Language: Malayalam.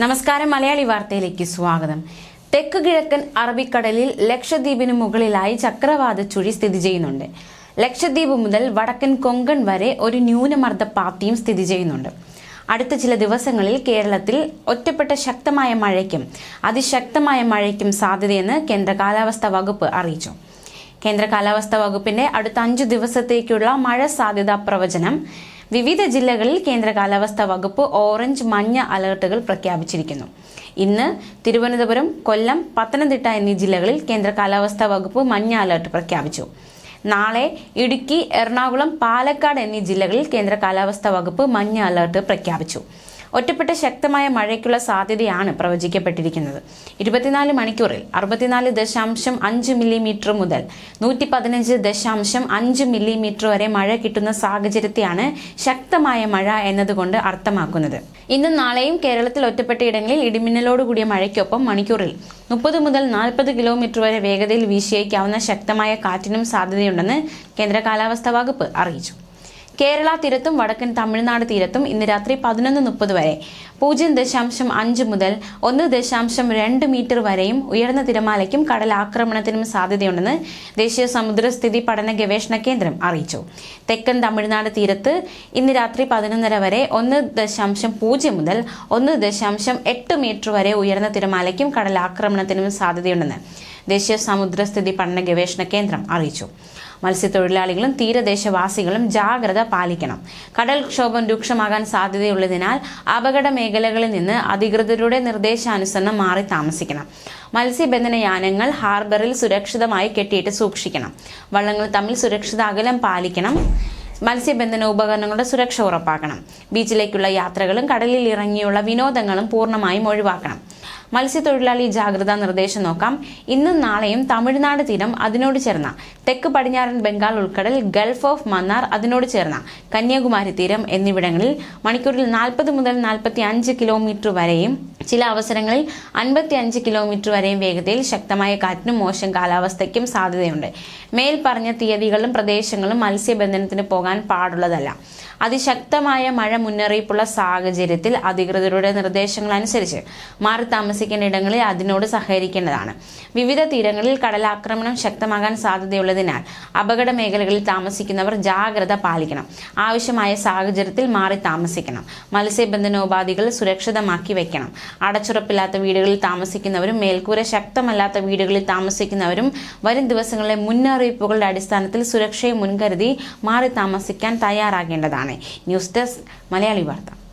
നമസ്കാരം മലയാളി വാർത്തയിലേക്ക് സ്വാഗതം. തെക്ക് കിഴക്കൻ അറബിക്കടലിൽ ലക്ഷദ്വീപിന് മുകളിലായി ചക്രവാത ചുഴി സ്ഥിതി ചെയ്യുന്നുണ്ട്. ലക്ഷദ്വീപ് മുതൽ വടക്കൻ കൊങ്കൺ വരെ ഒരു ന്യൂനമർദ്ദ പാത്തിയും സ്ഥിതി ചെയ്യുന്നുണ്ട്. അടുത്ത ചില ദിവസങ്ങളിൽ കേരളത്തിൽ ഒറ്റപ്പെട്ട ശക്തമായ മഴയ്ക്കും അതിശക്തമായ മഴയ്ക്കും സാധ്യതയെന്ന് കേന്ദ്ര കാലാവസ്ഥാ വകുപ്പ് അറിയിച്ചു. കേന്ദ്ര കാലാവസ്ഥാ വകുപ്പിന്റെ അടുത്ത അഞ്ചു ദിവസത്തേക്കുള്ള മഴ സാധ്യതാ പ്രവചനം വിവിധ ജില്ലകളിൽ കേന്ദ്ര കാലാവസ്ഥാ വകുപ്പ് ഓറഞ്ച് മഞ്ഞ അലർട്ടുകൾ പ്രഖ്യാപിച്ചിരിക്കുന്നു. ഇന്ന് തിരുവനന്തപുരം കൊല്ലം പത്തനംതിട്ട എന്നീ ജില്ലകളിൽ കേന്ദ്ര കാലാവസ്ഥാ വകുപ്പ് മഞ്ഞ അലർട്ട് പ്രഖ്യാപിച്ചു. നാളെ ഇടുക്കി എറണാകുളം പാലക്കാട് എന്നീ ജില്ലകളിൽ കേന്ദ്ര കാലാവസ്ഥാ വകുപ്പ് മഞ്ഞ അലർട്ട് പ്രഖ്യാപിച്ചു. ഒറ്റപ്പെട്ട ശക്തമായ മഴയ്ക്കുള്ള സാധ്യതയാണ് പ്രവചിക്കപ്പെട്ടിരിക്കുന്നത്. ഇരുപത്തിനാല് മണിക്കൂറിൽ അറുപത്തിനാല് ദശാംശം അഞ്ച് മില്ലിമീറ്റർ മുതൽ നൂറ്റി പതിനഞ്ച് ദശാംശം അഞ്ച് മില്ലിമീറ്റർ വരെ മഴ കിട്ടുന്ന സാഹചര്യത്തെയാണ് ശക്തമായ മഴ എന്നതുകൊണ്ട് അർത്ഥമാക്കുന്നത്. ഇന്നും നാളെയും കേരളത്തിൽ ഒറ്റപ്പെട്ട ഇടങ്ങളിൽ ഇടിമിന്നലോടുകൂടിയ മഴയ്ക്കൊപ്പം മണിക്കൂറിൽ മുപ്പത് മുതൽ നാൽപ്പത് കിലോമീറ്റർ വരെ വേഗതയിൽ വീശിയേക്കാവുന്ന ശക്തമായ കാറ്റിനും സാധ്യതയുണ്ടെന്ന് കേന്ദ്ര കാലാവസ്ഥാ വകുപ്പ് അറിയിച്ചു. കേരള തീരത്തും വടക്കൻ തമിഴ്നാട് തീരത്തും ഇന്ന് രാത്രി പതിനൊന്ന് മുപ്പത് വരെ. പൂജ്യം ദശാംശം അഞ്ച് മുതൽ ഒന്ന് ദശാംശം രണ്ട് മീറ്റർ വരെയും ഉയർന്ന തിരമാലയ്ക്കും കടൽ ആക്രമണത്തിനും സാധ്യതയുണ്ടെന്ന് ദേശീയ സമുദ്രസ്ഥിതി പഠന ഗവേഷണ കേന്ദ്രം അറിയിച്ചു. തെക്കൻ തമിഴ്നാട് തീരത്ത് ഇന്ന് രാത്രി പതിനൊന്നര വരെ ഒന്ന് ദശാംശം പൂജ്യം മുതൽ ഒന്ന് ദശാംശം എട്ട് മീറ്റർ വരെ ഉയർന്ന തിരമാലയ്ക്കും കടൽ ആക്രമണത്തിനും സാധ്യതയുണ്ടെന്ന് ദേശീയ സമുദ്രസ്ഥിതി പഠന ഗവേഷണ കേന്ദ്രം അറിയിച്ചു. മത്സ്യത്തൊഴിലാളികളും തീരദേശവാസികളും ജാഗ്രത പാലിക്കണം. കടൽക്ഷോഭം രൂക്ഷമാകാൻ സാധ്യതയുള്ളതിനാൽ അപകട മേഖലകളിൽ നിന്ന് അധികൃതരുടെ നിർദ്ദേശാനുസരണം മാറി താമസിക്കണം. മത്സ്യബന്ധന യാനങ്ങൾ ഹാർബറിൽ സുരക്ഷിതമായി കെട്ടിയിട്ട് സൂക്ഷിക്കണം. വള്ളങ്ങൾ തമ്മിൽ സുരക്ഷിത അകലം പാലിക്കണം. മത്സ്യബന്ധന ഉപകരണങ്ങളുടെ സുരക്ഷ ഉറപ്പാക്കണം. ബീച്ചിലേക്കുള്ള യാത്രകളും കടലിൽ ഇറങ്ങിയുള്ള വിനോദങ്ങളും പൂർണമായും ഒഴിവാക്കണം. മത്സ്യത്തൊഴിലാളി ജാഗ്രതാ നിർദ്ദേശം നോക്കാം. ഇന്നും നാളെയും തമിഴ്നാട് തീരം അതിനോട് ചേർന്ന. തെക്ക് പടിഞ്ഞാറൻ ബംഗാൾ ഉൾക്കടൽ ഗൾഫ് ഓഫ് മന്നാർ അതിനോട് ചേർന്ന. കന്യാകുമാരി തീരം എന്നിവിടങ്ങളിൽ മണിക്കൂറിൽ നാൽപ്പത് മുതൽ നാൽപ്പത്തി അഞ്ച് കിലോമീറ്റർ വരെയും ചില അവസരങ്ങളിൽ അൻപത്തി അഞ്ച് കിലോമീറ്റർ വരെയും വേഗതയിൽ ശക്തമായ കാറ്റിനും മോശം കാലാവസ്ഥയ്ക്കും സാധ്യതയുണ്ട്. മേൽ പറഞ്ഞ തീയതികളും പ്രദേശങ്ങളും മത്സ്യബന്ധനത്തിന് പോകാൻ പാടുള്ളതല്ല. അതിശക്തമായ മഴ മുന്നറിയിപ്പുള്ള സാഹചര്യത്തിൽ അധികൃതരുടെ നിർദ്ദേശങ്ങൾ അനുസരിച്ച് മാറി താമസിക്കേണ്ട ഇടങ്ങളിൽ അതിനോട് സഹകരിക്കേണ്ടതാണ്. വിവിധ തീരങ്ങളിൽ കടലാക്രമണം ശക്തമാകാൻ സാധ്യതയുള്ളതിനാൽ അപകട മേഖലകളിൽ താമസിക്കുന്നവർ ജാഗ്രത പാലിക്കണം. ആവശ്യമായ സാഹചര്യത്തിൽ മാറി താമസിക്കണം. മത്സ്യബന്ധനോപാധികൾ സുരക്ഷിതമാക്കി വെക്കണം. അടച്ചുറപ്പില്ലാത്ത വീടുകളിൽ താമസിക്കുന്നവരും മേൽക്കൂര ശക്തമല്ലാത്ത വീടുകളിൽ താമസിക്കുന്നവരും വരും ദിവസങ്ങളിലെ മുന്നറിയിപ്പുകളുടെ അടിസ്ഥാനത്തിൽ സുരക്ഷയെ മുൻകരുതി മാറി താമസിക്കാൻ തയ്യാറാകേണ്ടതാണ്. ന്യൂസ് ഡെസ്ക് മലയാളി വാർത്ത.